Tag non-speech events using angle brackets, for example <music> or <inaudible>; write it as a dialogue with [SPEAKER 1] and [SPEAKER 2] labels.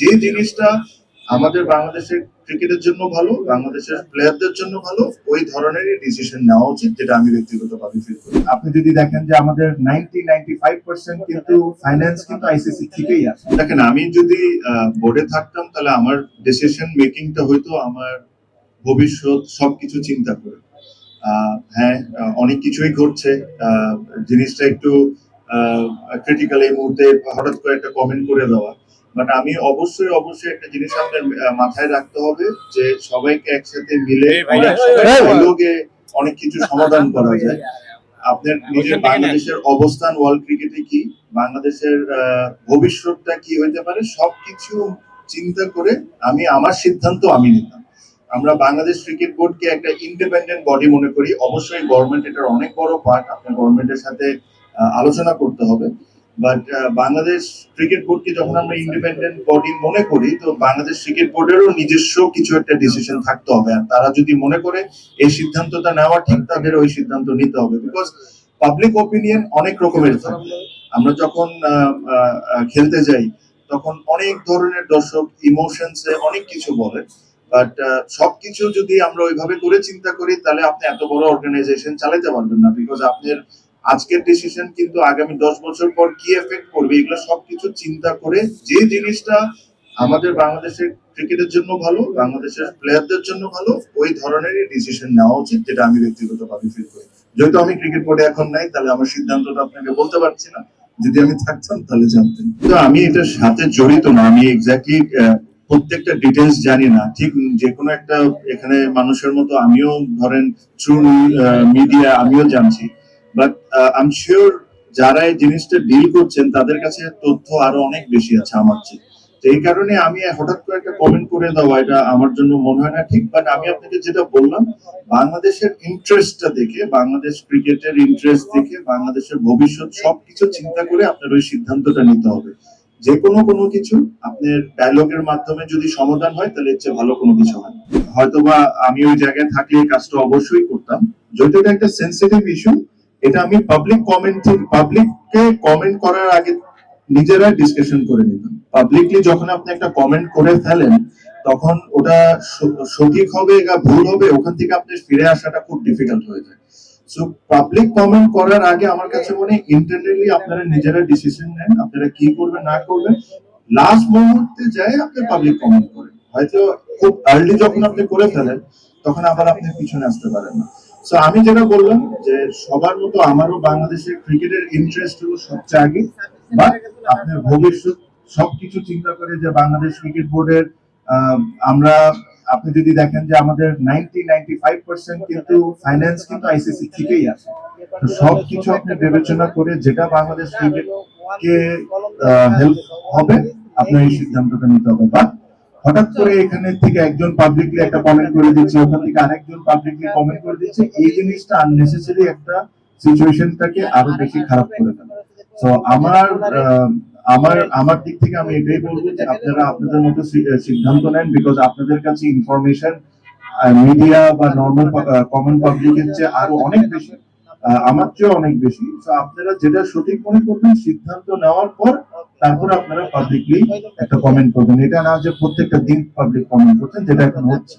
[SPEAKER 1] যে জিনিসটা আমাদের বাংলাদেশের ক্রিকেটের জন্য ভালো বাংলাদেশের প্লেয়ারদের জন্য ভালো ওই ধরনেরই ডিসিশন নেওয়া উচিত যেটা আমি ব্যক্তিগতভাবে ফিল করি। আপনি যদি দেখেন যে আমাদের নাইনটি নাইনটি ফাইভ পার্সেন্ট কিন্তু ফাইন্যান্স কিন্তু আইসিসি থেকেই আসে। দেখেন আমি যদি বোর্ডে থাকতাম তাহলে আমার ডিসিশন মেকিংটা হয়তো আমার ভবিষ্যৎ সবকিছু চিন্তা করে। আহ, হ্যাঁ অনেক কিছুই ঘটছে। আহ, জিনিসটা একটু ক্রিটিক্যাল এই মুহূর্তে হঠাৎ করে একটা কমেন্ট করে দেওয়া। বাট আমি অবশ্যই অবশ্যই একটা জিনিস আপনার মাথায় রাখতে হবে যে সবাইকে একসাথে মিলে অনেক অনেক কিছু সমাধান করা যায়। <laughs> আপনার নিজের বাংলাদেশের অবস্থান ওয়ার্ল্ড ক্রিকেটে কি বাংলাদেশের ভবিষ্যৎটা কি হইতে পারে সবকিছু চিন্তা করে আমি আমার সিদ্ধান্ত আমি নিতাম। আমরা বাংলাদেশ ক্রিকেট বোর্ডকে একটা ইন্ডিপেন্ডেন্ট বডি মনে করি। অবশ্যই গভর্নমেন্ট এটার অনেক বড় পার্ট আপনার গভর্নমেন্টের সাথে আলোচনা করতে হবে। বাট বাংলাদেশ ক্রিকেট বোর্ডকে যখন আমরা ইন্ডিপেন্ডেন্ট বডি মনে করি, তো বাংলাদেশ ক্রিকেট বোর্ডেরও নিজস্ব কিছু একটা ডিসিশন থাকতে হবে। আর তারা যদি মনে করে এই সিদ্ধান্তটা নেওয়া ঠিক, তাদের ওই সিদ্ধান্ত নিতে হবে। বিকজ পাবলিক ওপিনিয়ন অনেক রকমের থাকে। আমরা যখন খেলতে যাই, তখন অনেক ধরনের দর্শক ইমোশনসে অনেক কিছু বলে। বাট সবকিছু যদি আমরা ওইভাবে করে চিন্তা করি, তাহলে আপনি এত বড় অর্গানাইজেশন চালাতে পারবেন না। বিকজ আপনার আজকের ডিসিশন কিন্তু আগামী দশ বছর পর কি এফেক্ট করবে, এগুলো সবকিছু চিন্তা করে যে জিনিসটা আমাদের বাংলাদেশের ক্রিকেটের জন্য ভালো, বাংলাদেশের প্লেয়ারদের জন্য ভালো, ওই ধরনেরই ডিসিশন নেওয়া উচিত যেটা আমি ব্যক্তিগতভাবে ফিল করি। যেহেতু আমি ক্রিকেট বোর্ডে এখন নাই, তাহলে আমার সিদ্ধান্তটা আপনাকে বলতে পারছি না। যদি আমি থাকতাম, তাহলে জানতেন। তো আমি এটার সাথে জড়িত না, আমি এক্স্যাক্টলি প্রত্যেকটা ডিটেলস জানি না। ঠিক যে কোনো একটা এখানে মানুষের মতো আমিও ধরেন থ্রু মিডিয়া আমিও জানছি। বাট আই এম শিওর যারা এই জিনিসটা ডিল করছেন, তাদের কাছে তথ্য আরও অনেক বেশি আছে আমার চেয়ে। তো এই কারণে আমি হঠাৎ করে একটা কমেন্ট করে দেওয়া এটা আমার জন্য মনে হয় না ঠিক বাট আমি আপনাকে যেটা বললাম, বাংলাদেশের ইন্টারেস্টটা দেখে, বাংলাদেশ ক্রিকেটের ইন্টারেস্ট দেখে, বাংলাদেশের ভবিষ্যৎ সবকিছু চিন্তা করে আপনার ওই সিদ্ধান্তটা নিতে হবে। যে কোনো কোনো কিছু আপনার ডায়লগের মাধ্যমে যদি সমাধান হয়, তাহলে চেয়ে ভালো কোনো কিছু হয়। হয়তোবা আমি ওই জায়গায় থাকলে কাজটা অবশ্যই করতাম। যদি এটা একটা সেন্সিটিভ ইস্যু এটা আমি পাবলিক কমেন্ট পাবলিককে কমেন্ট করার আগে নিজেরা ডিসকাশন করে নিতাম। পাবলিকলি যখন আপনি একটা কমেন্ট করে ফেলেন, তখন ওটা সঠিক হবে বা ভুল হবে, ওখান থেকে আপনি ফিরে আসাটা খুব ডিফিকাল্ট হয়ে যায়। সো পাবলিক কমেন্ট করার আগে আমার কাছে মনে ইন্টারনালি আপনারা নিজেরা ডিসিশন নেন, আপনারা কি করবেন, না করবেন। লাস্ট মুহূর্তে যায় আপনি পাবলিক কমেন্ট করেন। হয়তো খুব আর্লি যখন আপনি করে ফেলেন, তখন আবার আপনি পিছনে আসতে পারেন না। সো আমি যেটা বললাম যে সবার মতো আমারও বাংলাদেশের ক্রিকেটের ইন্টারেস্ট হলো সবচেয়ে আগে। বা আপনার ভবিষ্যৎ সবকিছু চিন্তা করে যে বাংলাদেশ ক্রিকেট বোর্ডের আমরা, আপনি যদি দেখেন যে আমাদের নাইনটি নাইনটি ফাইভ পার্সেন্ট কিন্তু ফাইন্যান্স কিন্তু আইসিসি থেকেই আসে তো সবকিছু আপনি বিবেচনা করে যেটা বাংলাদেশ ক্রিকেটকে হেল্প হবে, আপনার এই সিদ্ধান্তটা নিতে হবে। বা হঠাৎ করে এখানে থেকে একজন পাবলিকলি একটা কমেন্ট করে দিচ্ছে, ওখান থেকে আরেকজন পাবলিকলি কমেন্ট করে দিচ্ছে, এই জিনিসটা আননেসেসারি একটা সিচুয়েশনটাকে আরও বেশি খারাপ করে ফেলে। তো আমার আমার আমার দিক থেকে আমি এটাই বলব যে আপনারা আপনাদের মতো সিদ্ধান্ত নেন বিকজ আপনাদের কাছে ইনফরমেশন মিডিয়া বা নর্মাল কমন পাবলিকের চেয়ে আরও অনেক বেশি আমার চেয়ে অনেক বেশি। তো আপনারা যেটা সঠিক মনে করবেন, সিদ্ধান্ত নেওয়ার পর তারপর আপনারা পাবলিকলি একটা কমেন্ট করবেন। এটা না যে প্রত্যেকটা দিন পাবলিক কমেন্ট করছেন, যেটা এখন হচ্ছে।